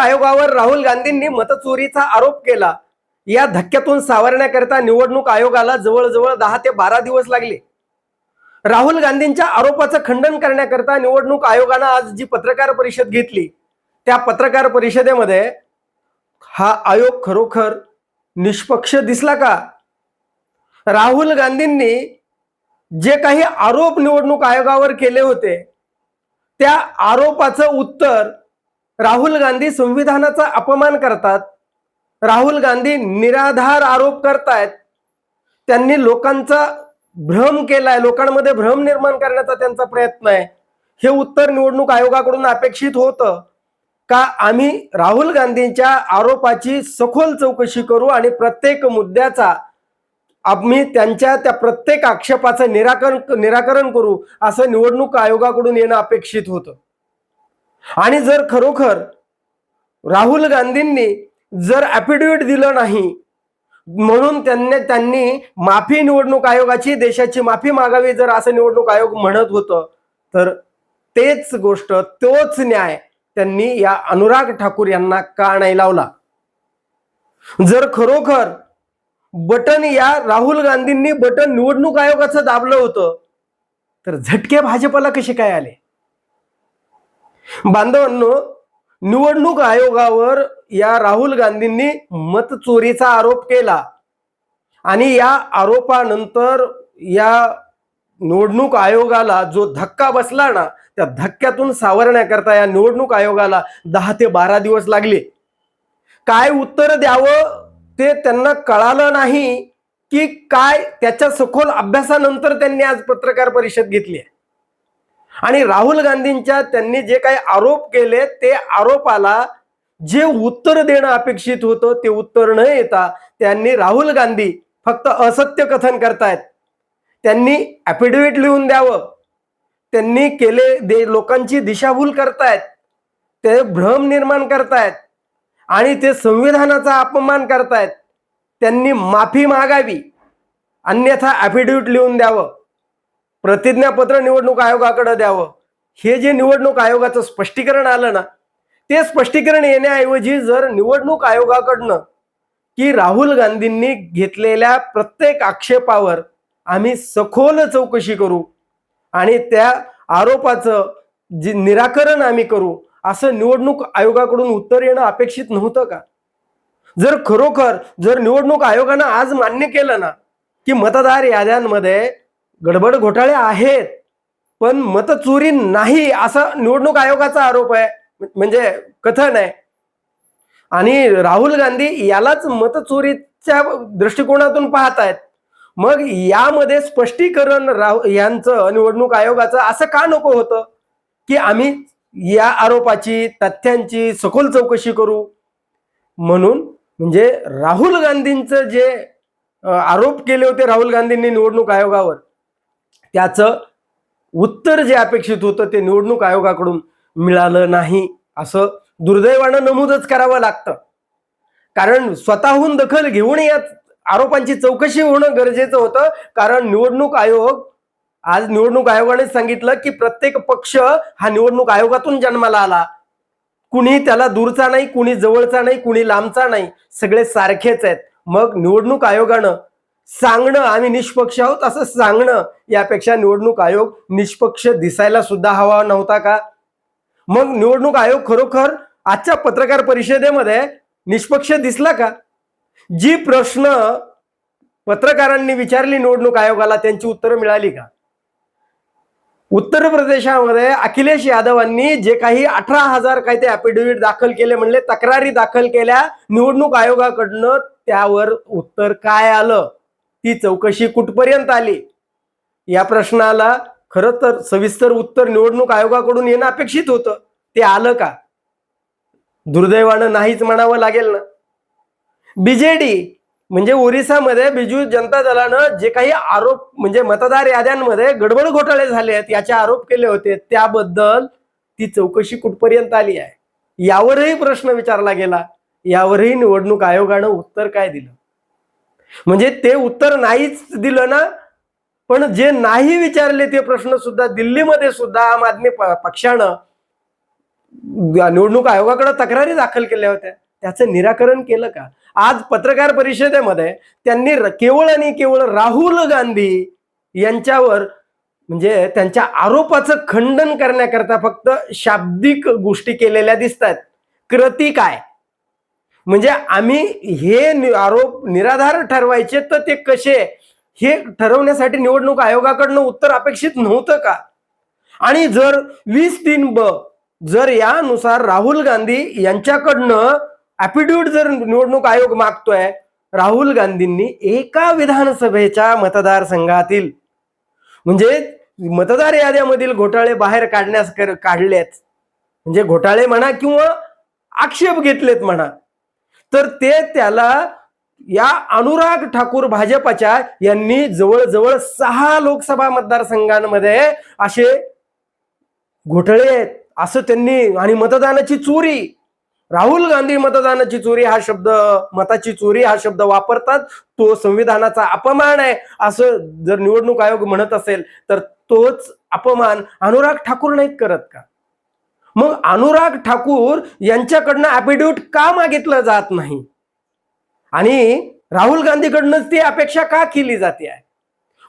आयोगावर राहुल गांधींनी मतचोरीचा आरोप केला. या धक्क्यातून सावरण्याकरिता निवडणूक आयोगाला जवळजवळ दहा ते बारा दिवस लागले. राहुल गांधींच्या आरोपाचं खंडन करण्याकरता निवडणूक आयोगानं आज जी पत्रकार परिषद घेतली त्या पत्रकार परिषदेमध्ये हा आयोग खरोखर निष्पक्ष दिसला का? राहुल गांधींनी जे काही आरोप निवडणूक आयोगावर केले होते त्या आरोपाचं उत्तर राहुल गांधी संविधानाचा अपमान करतात. राहुल गांधी निराधार आरोप करतायत. त्यांनी लोकांचा भ्रम केलाय. लोकांमध्ये भ्रम निर्माण करण्याचा त्यांचा प्रयत्न आहे. हे उत्तर निवडणूक आयोगाकडून अपेक्षित होतं. का आम्ही राहुल गांधींच्या आरोपाची सखोल चौकशी करू आणि प्रत्येक मुद्द्याचा आम्ही त्यांच्या त्या प्रत्येक आक्षेपाचं निराकरण निराकरण करू असं निवडणूक आयोगाकडून येणं अपेक्षित होतं. आणि जर खरोखर राहुल गांधींनी जर ॲफिडेविट दिलं नाही म्हणून त्यांनी त्यांनी माफी निवडणूक आयोगाची देशाची माफी मागावी जर असं निवडणूक आयोग म्हणत होतं तर तेच गोष्ट तोच न्याय त्यांनी या अनुराग ठाकूर यांना का नाही लावला? जर खरोखर बटन या राहुल गांधींनी बटन निवडणूक आयोगाचं दाबलं होतं तर झटके भाजपला कसे काय आले? बांधवांनो निवडणूक आयोगावर या राहुल गांधींनी मतचोरीचा आरोप केला. आणि या आरोपानंतर या निवडणूक आयोगाला जो धक्का बसला ना त्या धक्क्यातून सावरण्याकरता या निवडणूक आयोगाला दहा ते बारा दिवस लागले. काय उत्तर द्यावं ते त्यांना कळालं नाही की काय त्याच्या सखोल अभ्यासानंतर त्यांनी आज पत्रकार परिषद घेतली आहे. आणि राहुल गांधींच्या त्यांनी जे काही आरोप केले ते आरोपाला जे उत्तर देणं अपेक्षित होतं ते उत्तर न येता त्यांनी राहुल गांधी फक्त असत्य कथन करतायत. त्यांनी ॲफिडेव्हिट लिहून द्यावं. त्यांनी केले दे लोकांची दिशाभूल करतायत. ते भ्रम निर्माण करतायत. आणि ते संविधानाचा अपमान करतायत. त्यांनी माफी मागावी. अन्यथा ॲफिडेव्हिट लिहून द्यावं. प्रतिज्ञापत्र निवडणूक आयोगाकडे द्यावं. हे जे निवडणूक आयोगाचं स्पष्टीकरण आलं ना ते स्पष्टीकरण येण्याऐवजी जर निवडणूक आयोगाकडनं की राहुल गांधींनी घेतलेल्या प्रत्येक आक्षेपावर आम्ही सखोल चौकशी करू आणि त्या आरोपाचं जे निराकरण आम्ही करू असं निवडणूक आयोगाकडून उत्तर येणं अपेक्षित नव्हतं का? जर खरोखर जर निवडणूक आयोगानं आज मान्य केलं ना की मतदार याद्यांमध्ये गडबड घोटाळे आहेत पण मतचोरी नाही असा निवडणूक आयोगाचा आरोप आहे म्हणजे कथन आहे. आणि राहुल गांधी यालाच मतचोरीच्या दृष्टिकोनातून पाहत आहेत. मग यामध्ये स्पष्टीकरण राहू यांचं निवडणूक आयोगाचं असं का नको होतं? की आम्ही या आरोपाची तथ्यांची सखोल चौकशी करू? म्हणून म्हणजे राहुल गांधींचं जे आरोप केले होते राहुल गांधींनी निवडणूक आयोगावर त्याचं उत्तर जे अपेक्षित होतं ते निवडणूक आयोगाकडून मिळालं नाही. असं दुर्दैवानं नमूदच करावं लागतं. कारण स्वतःहून दखल घेऊन या आरोपांची चौकशी होणं गरजेचं होतं. कारण निवडणूक आयोग आज निवडणूक आयोगाने सांगितलं की प्रत्येक पक्ष हा निवडणूक आयोगातून जन्माला आला. कुणी त्याला दूरचा नाही कुणी जवळचा नाही कुणी लांबचा नाही. सगळे सारखेच आहेत. मग निवडणूक आयोगानं सांगणं आम्ही निष्पक्ष आहोत असं सांगणं यापेक्षा निवडणूक आयोग निष्पक्ष दिसायला सुद्धा हवा नव्हता का? मग निवडणूक आयोग खरोखर आजच्या पत्रकार परिषदेमध्ये निष्पक्ष दिसला का? जी प्रश्न पत्रकारांनी विचारली निवडणूक आयोगाला त्यांची उत्तरं मिळाली का? उत्तर प्रदेशामध्ये अखिलेश यादवांनी जे काही अठरा हजार काही ते ॲफिडेव्हिट दाखल केले म्हणले तक्रारी दाखल केल्या निवडणूक आयोगाकडनं त्यावर उत्तर काय आलं? ती चौकशी कुठपर्यंत आली? या प्रश्नाला खरं तर सविस्तर उत्तर निवडणूक आयोगाकडून येणं अपेक्षित होतं. ते आलं का? दुर्दैवानं नाहीच म्हणावं लागेल ना. बीजेडी म्हणजे ओरिसामध्ये बिजू जनता दलानं जे काही आरोप म्हणजे मतदार याद्यांमध्ये गडबड घोटाळे झाले आहेत याचे आरोप केले होते त्याबद्दल ती चौकशी कुठपर्यंत आली आहे? यावरही प्रश्न विचारला गेला. यावरही निवडणूक आयोगानं उत्तर काय दिलं? म्हणजे ते उत्तर नाहीच दिलं ना पण जे नाही विचारले ते प्रश्न सुद्धा दिल्लीमध्ये सुद्धा आम आदमी पक्षानं निवडणूक आयोगाकडे तक्रारी दाखल केल्या होत्या. त्याचं निराकरण केलं का? आज पत्रकार परिषदेमध्ये त्यांनी केवळ आणि केवळ राहुल गांधी यांच्यावर म्हणजे त्यांच्या आरोपाचं खंडन करण्याकरता फक्त शाब्दिक गोष्टी केलेल्या दिसत आहेत कृती काय? म्हणजे आम्ही हे नि- आरोप निराधार ठरवायचे तर ते कसे? हे ठरवण्यासाठी निवडणूक आयोगाकडनं उत्तर अपेक्षित नव्हतं का? आणि जर वीस तीन ब जर यानुसार राहुल गांधी यांच्याकडनं ॲफिडेव्हिट जर निवडणूक आयोग मागतोय राहुल गांधींनी एका विधानसभेच्या मतदारसंघातील म्हणजे मतदार याद्यामधील घोटाळे बाहेर काढण्यास काढलेत. म्हणजे घोटाळे म्हणा किंवा आक्षेप घेतलेत म्हणा. तर ते त्याला या अनुराग ठाकूर भाजपाच्या यांनी जवळजवळ सहा लोकसभा मतदारसंघांमध्ये असे घोटाळे आहेत असं त्यांनी आणि मतदानाची चोरी राहुल गांधी मतदानाची चोरी हा शब्द मताची चोरी हा शब्द वापरतात तो संविधानाचा अपमान आहे असं जर निवडणूक आयोग म्हणत असेल तर तोच अपमान अनुराग ठाकूर नाहीत करत का? मग अनुराग ठाकूर यांच्याकडनं ॲफिडेव्हिट का मागितलं जात नाही? आणि राहुल गांधीकडनंच ती अपेक्षा का केली जाते? आहे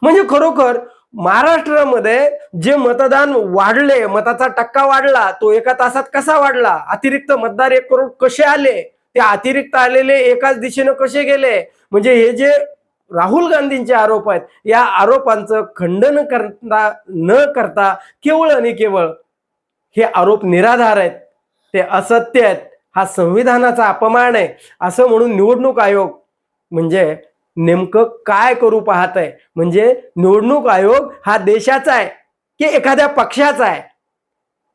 म्हणजे खरोखर महाराष्ट्रामध्ये जे मतदान वाढले मताचा टक्का वाढला तो एका तासात कसा वाढला? अतिरिक्त मतदार एक करोड कसे आले? ते अतिरिक्त आलेले एकाच दिशेनं कसे गेले? म्हणजे हे जे राहुल गांधींचे आरोप आहेत या आरोपांचं खंडन करता न करता केवळ आणि केवळ हे आरोप निराधार आहेत. ते असत्य आहेत. हा संविधानाचा अपमान आहे. असं म्हणून निवडणूक आयोग म्हणजे नेमकं काय करू पाहत आहे? म्हणजे निवडणूक आयोग हा देशाचा आहे की एखाद्या पक्षाचा आहे?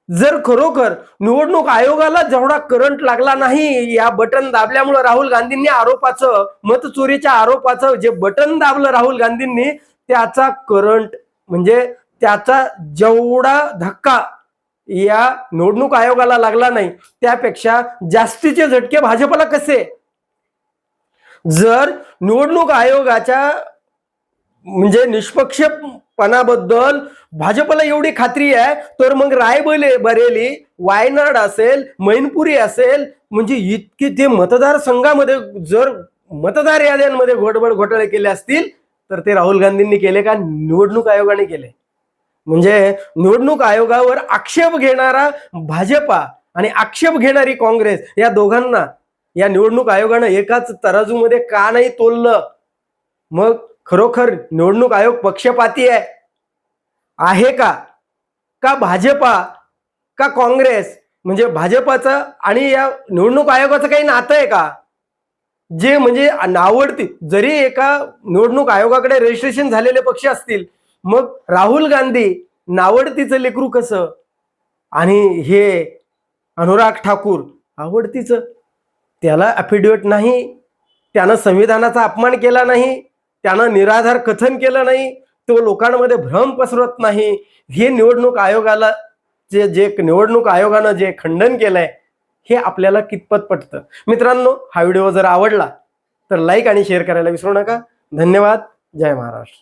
जर खरोखर निवडणूक आयोगाला जेवढा करंट लागला नाही या बटन दाबल्यामुळं राहुल गांधींनी आरोपाचं मतचोरीच्या आरोपाचं जे बटन दाबलं राहुल गांधींनी त्याचा करंट म्हणजे त्याचा जेवढा धक्का या निवडणूक आयोगाला लागला नाही त्यापेक्षा जास्तीचे झटके भाजपला कसे? जर निवडणूक आयोगाच्या म्हणजे निष्पक्षपणाबद्दल भाजपला एवढी खात्री आहे तर मग रायबले बरेली वायनाड असेल मैनपुरी असेल म्हणजे इतके ते मतदारसंघामध्ये जर मतदार याद्यांमध्ये घोटबड घोटाळे केले असतील तर ते राहुल गांधींनी केले का? निवडणूक आयोगाने केले. म्हणजे निवडणूक आयोगावर आक्षेप घेणारा भाजपा आणि आक्षेप घेणारी काँग्रेस या दोघांना या निवडणूक आयोगानं एकाच तराजूमध्ये का नाही तोललं? मग खरोखर निवडणूक आयोग पक्षपाती आहे? आहे का? का भाजपा का काँग्रेस? म्हणजे भाजपाचं आणि या निवडणूक आयोगाचं काही नातं आहे का? जे म्हणजे नावडती जरी एका निवडणूक आयोगाकडे रजिस्ट्रेशन झालेले पक्ष असतील मग राहुल गांधी नावडतीचं लेकरू कसं? आणि हे अनुराग ठाकूर आवडतीचं त्याला अफिडेविट नाही त्यानं संविधानाचा अपमान केला नाही त्यानं निराधार कथन केलं नाही तो लोकांमध्ये भ्रम पसरत नाही. हे निवडणूक आयोगाला जे जे निवडणूक आयोगानं जे खंडन केलंय हे आपल्याला कितपत पटतं? मित्रांनो हा व्हिडिओ जर आवडला तर लाईक आणि शेअर करायला विसरू नका. धन्यवाद. जय महाराष्ट्र.